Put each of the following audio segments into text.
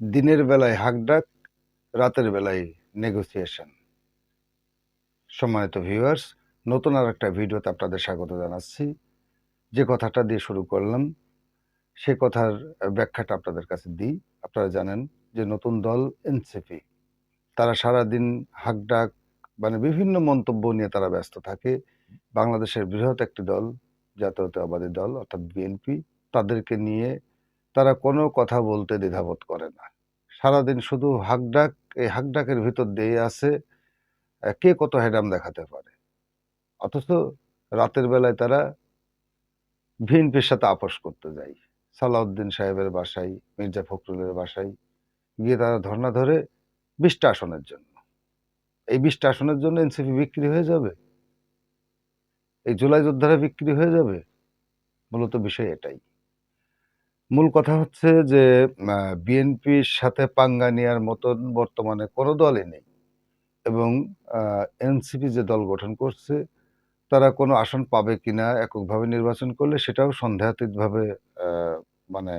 দিনের বেলায় হাকডাক রাতের বেলায় নেগোসিয়েশন সম্মানিত ভিউয়ার্স নতুন আর একটা ভিডিওতে আপনাদের স্বাগত জানাচ্ছি। যে কথাটা দিয়ে শুরু করলাম, সে কথার ব্যাখ্যাটা আপনাদের কাছে দিই। আপনারা জানেন যে নতুন দল এনসিপি, তারা সারাদিন হাকডাক মানে বিভিন্ন মন্তব্য নিয়ে তারা ব্যস্ত থাকে। বাংলাদেশের বৃহৎ একটি দল, জাতীয়তাবাদী দল, অর্থাৎ বিএনপি, তাদেরকে নিয়ে তারা কোনো কথা বলতে দ্বিধাবোধ করে না। সারাদিন শুধু হাকডাক, এই হাকডাকের ভিতর দিয়ে আছে কে কত হেডাম দেখাতে পারে? অথচ রাতের বেলায় তারা বিএনপির সাথে আপোষ করতে যায়। সালাউদ্দিন সাহেবের বাসায়, মির্জা ফখরুলের বাসায় গিয়ে তারা ধর্ণা ধরে বিশটা আসনের জন্য। এই বিশটা আসনের জন্য এনসিপি বিক্রি হয়ে যাবে? এই জুলাই যোদ্ধারা বিক্রি হয়ে যাবে? মূলত বিষয় এটাই। মূল কথা হচ্ছে যে বিএনপির সাথে পাঙ্গা নেওয়ার মতন বর্তমানে কোনো দলই নেই। এবং এনসিপি যে দল গঠন করছে, তারা কোনো আসন পাবে কিনা, এককভাবে নির্বাচন করলে সেটাও সন্দেহাতীতভাবে মানে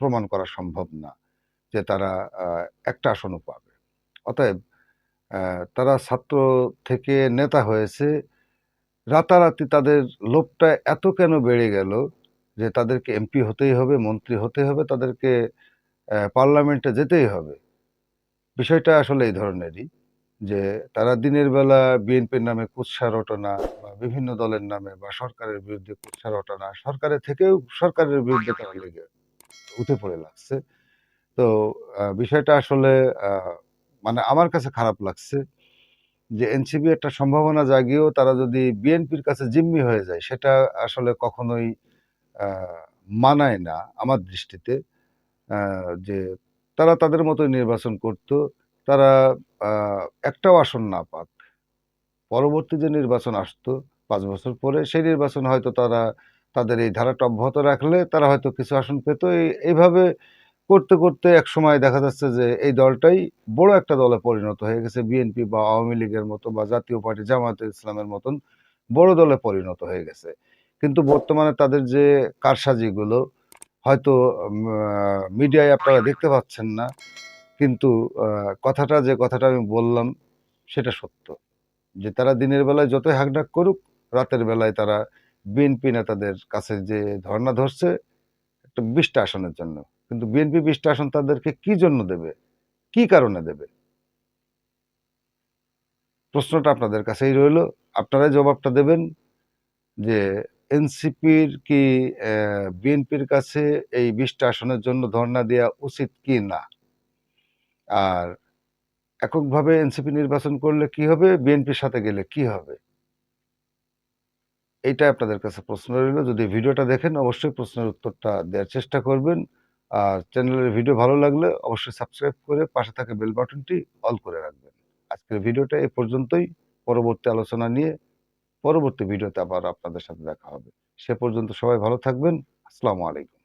প্রমাণ করা সম্ভব না যে তারা একটা আসনও পাবে। অতএব তারা ছাত্র থেকে নেতা হয়েছে, রাতারাতি তাদের লোভটা এত কেন বেড়ে গেল যে তাদেরকে এমপি হতেই হবে, মন্ত্রী হতে হবে, তাদেরকে পার্লামেন্টে যেতেই হবে। বিষয়টা আসলে এই ধরনেরই যে তারা দিনের বেলা বিএনপির নামে কুৎসা রটনা বা বিভিন্ন দলের নামে বা সরকারের বিরুদ্ধে কুৎসা রটনা সরকারের থেকেও সরকারের বিরুদ্ধে তারা লেগে উঠে পড়ে লাগছে। তো বিষয়টা আসলে মানে আমার কাছে খারাপ লাগছে যে এনসিপি একটা সম্ভাবনা জাগিয়েও তারা যদি বিএনপির কাছে জিম্মি হয়ে যায়, সেটা আসলে কখনোই মানায় না আমার দৃষ্টিতে। যে তারা তাদের মতো নির্বাচন করত, তারা একটাও আসন না পাক। পরবর্তী যে নির্বাচন আসতো পাঁচ বছর পরে, সেই নির্বাচন হয়তো তারা তাদের এই ধারাটা অব্যাহত রাখলে তারা হয়তো কিছু আসন পেত। এইভাবে করতে করতে এক সময় দেখা যাচ্ছে যে এই দলটাই বড় একটা দলে পরিণত হয়ে গেছে। বিএনপি বা আওয়ামী লীগের মতো বা জাতীয় পার্টি জামায়াতে ইসলামের মতন বড় দলে পরিণত হয়ে গেছে। কিন্তু বর্তমানে তাদের যে কারসাজিগুলো, হয়তো মিডিয়ায় আপনারা দেখতে পাচ্ছেন না, কিন্তু কথাটা যে কথাটা আমি বললাম, সেটা সত্য। যে তারা দিনের বেলায় যতই হাকডাক করুক, রাতের বেলায় তারা বিএনপি নেতাদের কাছে যে ধর্ণা ধরছে, একটা বিশটা আসনের জন্য। কিন্তু বিএনপি বিশটা আসন তাদেরকে কি জন্য দেবে? কি কারণে দেবে? প্রশ্নটা আপনাদের কাছেই রইল। আপনারাই জবাবটা দেবেন যে এনসিপির কি বিএনপির কাছে এই বিশটা আসনের জন্য ধর্ণা দেওয়া উচিত কি না? আর এককভাবে এনসিপি নির্বাচন করলে কি হবে? বিএনপির সাথে গেলে কি হবে? এইটা আপনাদের কাছে প্রশ্ন রইল। যদি ভিডিওটা দেখেন, অবশ্যই প্রশ্নের উত্তরটা দেওয়ার চেষ্টা করবেন। আর চ্যানেলের ভিডিও ভালো লাগলে অবশ্যই সাবস্ক্রাইব করে পাশে থাকা বেল বাটনটি অল করে রাখবেন। আজকের ভিডিওটা এ পর্যন্তই। পরবর্তী আলোচনা নিয়ে পরবর্তী ভিডিওতে আবার আপনাদের সাথে দেখা হবে। সে পর্যন্ত সবাই ভালো থাকবেন। আসসালামু আলাইকুম।